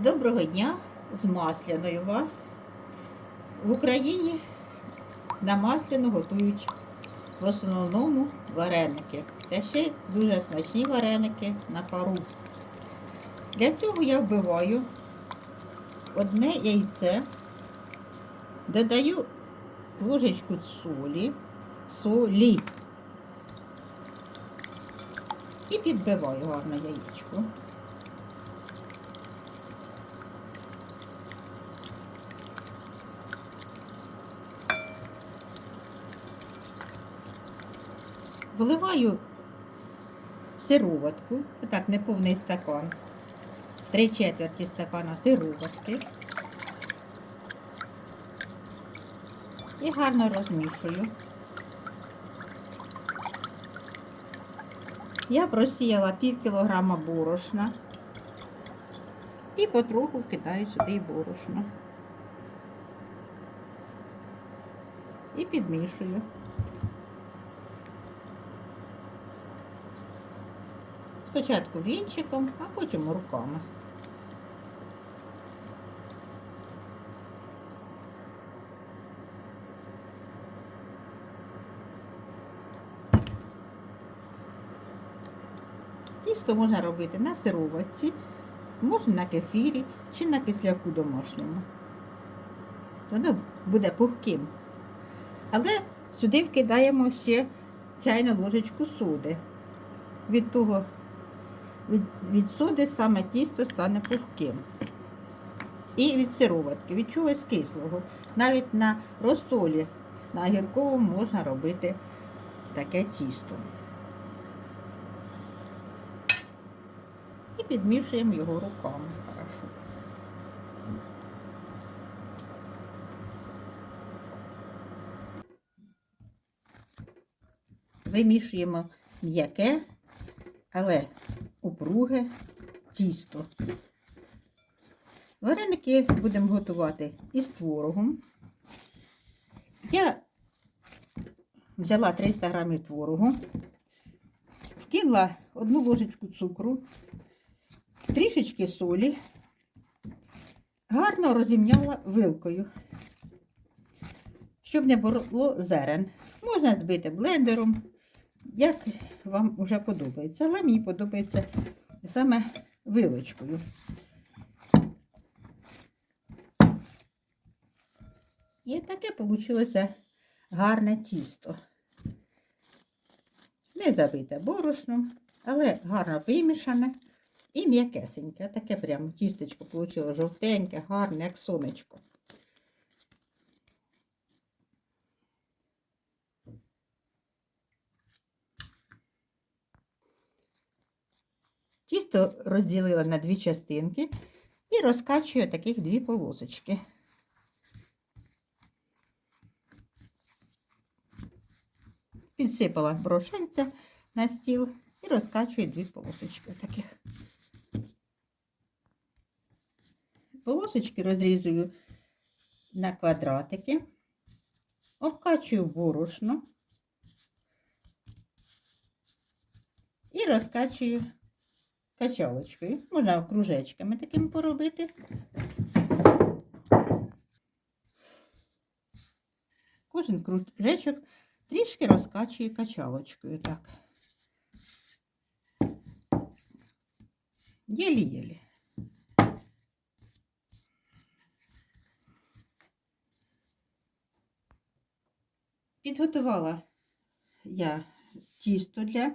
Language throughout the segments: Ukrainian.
Доброго дня з масляною вас. В Україні на масляну готують в основному вареники. Та ще дуже смачні вареники на пару. Для цього я вбиваю одне яйце, додаю ложечку солі, солі і підбиваю гарно яєчко. Вливаю сироватку, отак неповний стакан, три четверті стакана сироватки. І гарно розмішую. Я просіяла пів кілограма борошна і потроху вкидаю сюди борошно. І підмішую. Спочатку вінчиком, а потім руками. Тісто можна робити на сироватці, можна на кефірі чи на кисляку домашньому. Воно буде пухким. Але сюди вкидаємо ще чайну ложечку соди. Від того від, від саме тісто стане пухким. І від сироватки, від чогось кислого. Навіть на розсолі, на гірковому можна робити таке тісто. І підмішуємо його руками. Вимішуємо м'яке, але упруге тісто. Вареники будемо готувати із творогом. Я взяла 300 грамів творогу, вкинула одну ложечку цукру, трішечки солі, гарно розімняла вилкою, щоб не було зерен. Можна збити блендером, як вам вже подобається, але мені подобається саме вилочкою. І таке вийшло гарне тісто. Не забите борошном, але гарно вимішане і м'якесеньке. Таке прямо тістечко вийшло жовтеньке, гарне, як сонечко. Тісто розділила на дві частинки і розкачую таких дві полосочки. Підсипала брошенця на стіл і розкачую дві полосочки таких. Полосочки розрізую на квадратики, обкачую борошно і розкачую качалочкою. Можна кружечками такими поробити. Кожен кружечок трішки розкачую качалочкою. Так. Єлі-єлі. Підготувала я тісто для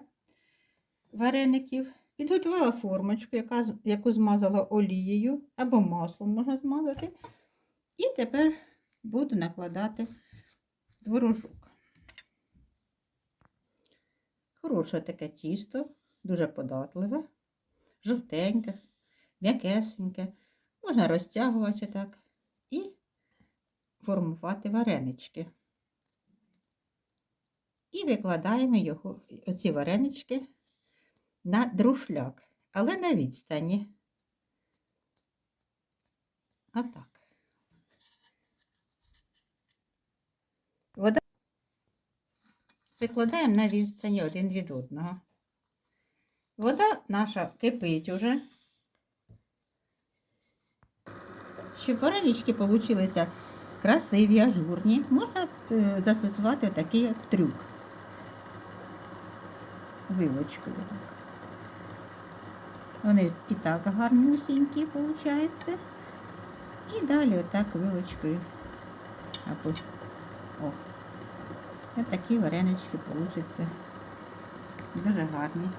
вареників. Підготувала формочку, яка, яку змазала олією або маслом можна змазати. І тепер буду накладати творожок. Хороше таке тісто, дуже податливе, жовтеньке, м'якесеньке. Можна розтягувати так і формувати варенички. І викладаємо його, оці варенички на друшляк, але на відстані. Отак. Вода викладаємо на відстані один від одного. Вода наша кипить уже. Щоб варенички получилися красиві, ажурні, можна е, застосувати такий трюк. Вилочкою. Вони і так гарнюсінькі, виходить. І далі отак вилочкою. Або, о, ось такі варенички. Дуже гарні.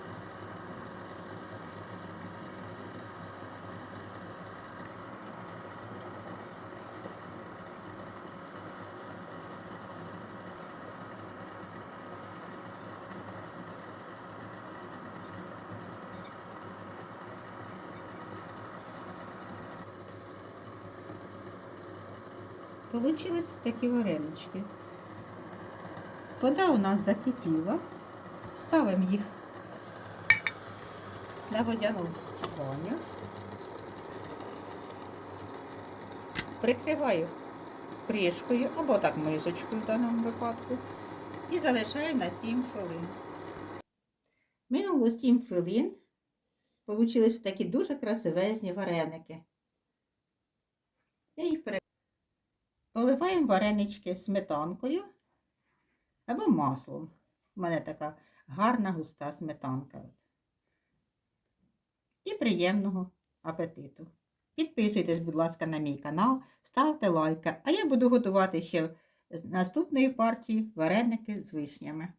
Получились такі варенички. Вода у нас закипіла. Ставимо їх на водяну баню. Прикриваю кришкою або так мисочкою в даному випадку. І залишаю на 7 хвилин. Минуло 7 хвилин. Получились такі дуже красивезні вареники. Я їх. Поливаємо варенички сметанкою або маслом. У мене така гарна густа сметанка. І приємного апетиту. Підписуйтесь, будь ласка, на мій канал, ставте лайки, а я буду готувати ще з наступної партії вареники з вишнями.